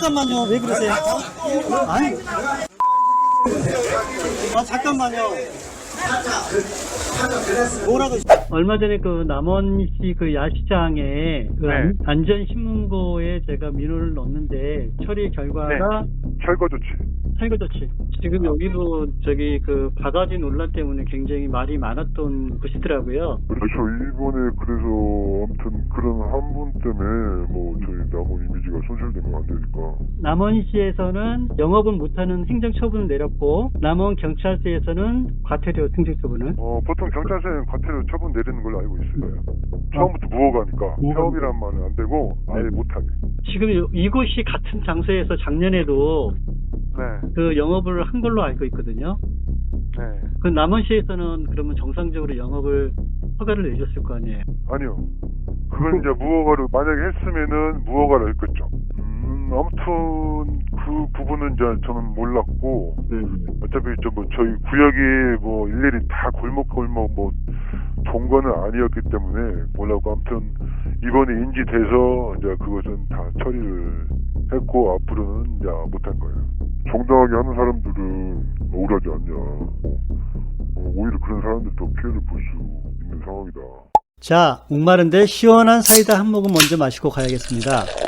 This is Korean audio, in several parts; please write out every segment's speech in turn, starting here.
잠깐만요. 왜 그러세요? 아니. 아, 잠깐만요. 뭐라고. 얼마 전에 그 남원시 그 야시장에 그 네. 안전신문고에 제가 민원을 넣었는데 처리 결과가 철거 조치. 철거 조치. 지금 여기도 저기 그 바가지 논란 때문에 굉장히 말이 많았던 곳이더라고요. 그렇죠. 이번에 그래서 아무튼 그런 한 분 때문에 뭐 저희 남원 이미지가 손실되면 안 되니까. 남원시에서는 영업을 못하는 행정처분을 내렸고 남원 경찰서에서는 과태료 행정처분을 어, 보통 경찰서에는 과태료 처분 내리는 걸로 알고 있어요. 처음부터 무허가니까 무허가. 사업이란 말은 안 되고 아예 네. 못하게. 지금 이- 이곳이 같은 장소에서 작년에도 네. 그 영업을 한 걸로 알고 있거든요. 네. 그 남원시에서는 그러면 정상적으로 영업을 허가를 내줬을 거 아니에요. 아니요. 그건 이제 무허가로 만약에 했으면은 무허가로 했겠죠. 음, 아무튼 그 부분은 이제 저는 몰랐고 어차피 저뭐 저희 구역이 뭐 일일이 다 골목 골목 뭐 동거는 아니었기 때문에 몰랐고 아무튼 이번에 인지돼서 이제 그것은 다 처리를 했고 앞으로는 이제 못할 거예요. 정당하게 하는 사람들은 억울하지 않냐. 어, 오히려 그런 사람들도 피해를 볼 수 있는 상황이다. 자, 목마른데 시원한 사이다 한 모금 먼저 마시고 가야겠습니다.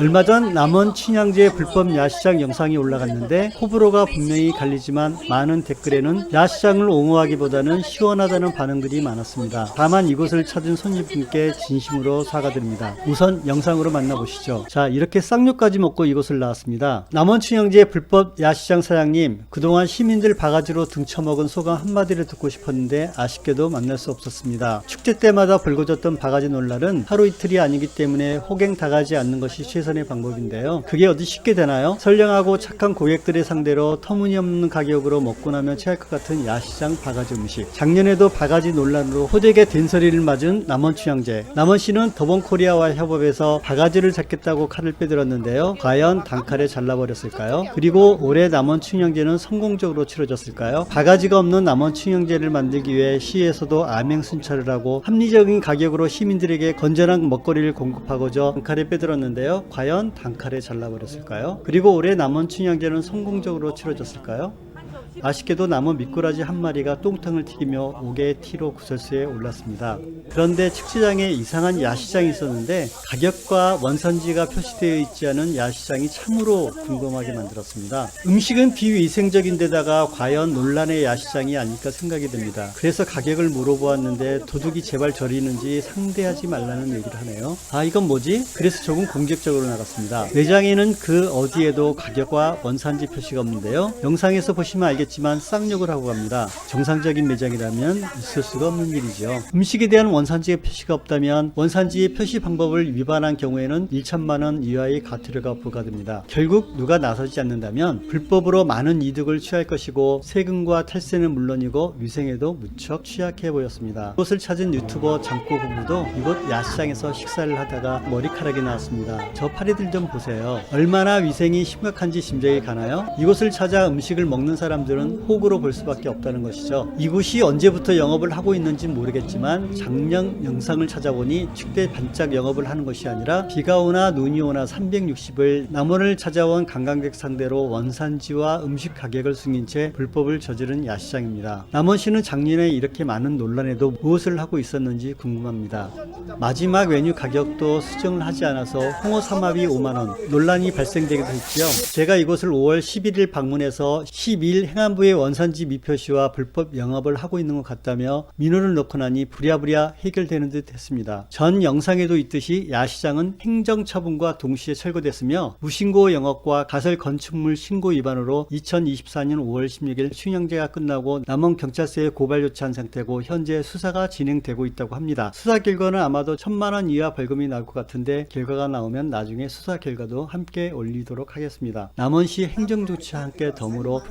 얼마 전 남원 춘향제 불법 야시장 영상이 올라갔는데 호불호가 분명히 갈리지만 많은 댓글에는 야시장을 옹호하기보다는 시원하다는 반응들이 많았습니다. 다만 이곳을 찾은 손님분께 진심으로 사과드립니다. 우선 영상으로 만나보시죠. 자, 이렇게 쌍욕까지 먹고 이곳을 나왔습니다. 남원 춘향제 불법 야시장 사장님, 그동안 시민들 바가지로 등쳐먹은 소감 한마디를 듣고 싶었는데 아쉽게도 만날 수 없었습니다. 축제 때마다 불거졌던 바가지 논란은 하루 이틀이 아니기 때문에 호갱 당하지 않는 것이 최선 의 방법인데요. 그게 어디 쉽게 되나요? 선량하고 착한 고객들의 상대로 터무니없는 가격으로 먹고 나면 체할 것 같은 야시장 바가지 음식. 작년에도 바가지 논란으로 호되게 된소리를 맞은 남원춘향제. 남원시는 더본코리아와 협업해서 바가지를 잡겠다고 칼을 빼들었는데요. 과연 단칼에 잘라버렸을까요? 그리고 올해 남원 춘향제는 성공적으로 치러졌을까요? 바가지가 없는 남원 춘향제를 만들기 위해 시에서도 암행 순찰을 하고 합리적인 가격으로 시민들에게 건전한 먹거리를 공급하고자 단칼에 빼들었는데요. 과연 단칼에 잘라버렸을까요? 그리고 올해 남원 춘향제는 성공적으로 치러졌을까요? 아쉽게도 남은 미꾸라지 한 마리가 똥탕을 튀기며 옥의 티로 구설수에 올랐습니다. 그런데 축제장에 이상한 야시장이 있었는데 가격과 원산지가 표시되어 있지 않은 야시장이 참으로 궁금하게 만들었습니다. 음식은 비위생적인데다가 과연 논란의 야시장이 아닐까 생각이 듭니다. 그래서 가격을 물어보았는데 도둑이 제발 저리는지 상대하지 말라는 얘기를 하네요. 아 이건 뭐지? 그래서 조금 공격적으로 나갔습니다. 매장에는 그 어디에도 가격과 원산지 표시가 없는데요. 영상에서 보시 면 알겠지만 쌍욕을 하고 갑니다. 정상적인 매장이라면 있을 수가 없는 일이죠. 음식에 대한 원산지 표시가 없다면 원산지 표시 방법을 위반한 경우에는 1천만 원 이하의 과태료가 부과됩니다. 결국 누가 나서지 않는다면 불법으로 많은 이득을 취할 것이고 세금과 탈세는 물론이고 위생에도 무척 취약해 보였습니다. 이곳을 찾은 유튜버 장고 부부도 이곳 야시장에서 식사를 하다가 머리카락이 나왔습니다. 저 파리들 좀 보세요. 얼마나 위생이 심각한지 짐작이 가나요? 이곳을 찾아 음식을 먹는 사람들은 호구로 볼 수밖에 없다는 것이죠. 이곳이 언제부터 영업을 하고 있는지 모르겠지만 작년 영상을 찾아보니 축대 반짝 영업을 하는 것이 아니라 비가 오나 눈이 오나 360을 남원을 찾아온 관광객 상대로 원산지와 음식 가격을 숨긴 채 불법을 저지른 야시장입니다. 남원시는 작년에 이렇게 많은 논란에도 무엇을 하고 있었는지 궁금합니다. 마지막 메뉴 가격도 수정을 하지 않아서 홍어 삼합이 5만원 논란이 발생되기도 했죠. 제가 이곳을 5월 11일 방문해서 12일 행안부의 원산지 미표시와 불법 영업을 하고 있는 것 같다며 민원을 넣고 나니 부랴부랴 해결되는 듯 했습니다. 전 영상에도 있듯이 야시장은 행정처분과 동시에 철거됐으며 무신고 영업과 가설 건축물 신고 위반으로 2024년 5월 16일 춘향제가 끝나고 남원 경찰서에 고발 요청한 상태고 현재 수사가 진행되고 있다고 합니다. 수사 결과는 아마도 천만 원 이하 벌금이 나올 것 같은데 결과가 나오면 나중에 수사 결과도 함께 올리도록 하겠습니다. 남원시 행정조치와 함께 덤으로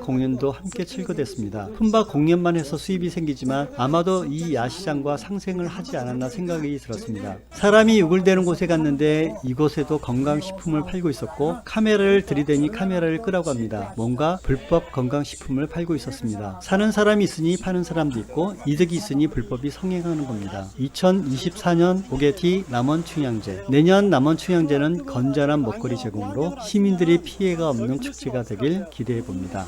공 공연도 함께 철거됐습니다. 품바 공연만 해서 수입이 생기지만 아마도 이 야시장과 상생을 하지 않았나 생각이 들었습니다. 사람이 유굴대는 곳에 갔는데 이곳에도 건강식품을 팔고 있었고 카메라를 들이대니 카메라를 끄라고 합니다. 뭔가 불법 건강식품을 팔고 있었습니다. 사는 사람이 있으니 파는 사람도 있고 이득이 있으니 불법이 성행하는 겁니다. 2024년 오게티 남원 춘향제 내년 남원 춘향제는 건전한 먹거리 제공으로 시민들이 피해가 없는 축제가 되길 기대해 봅니다.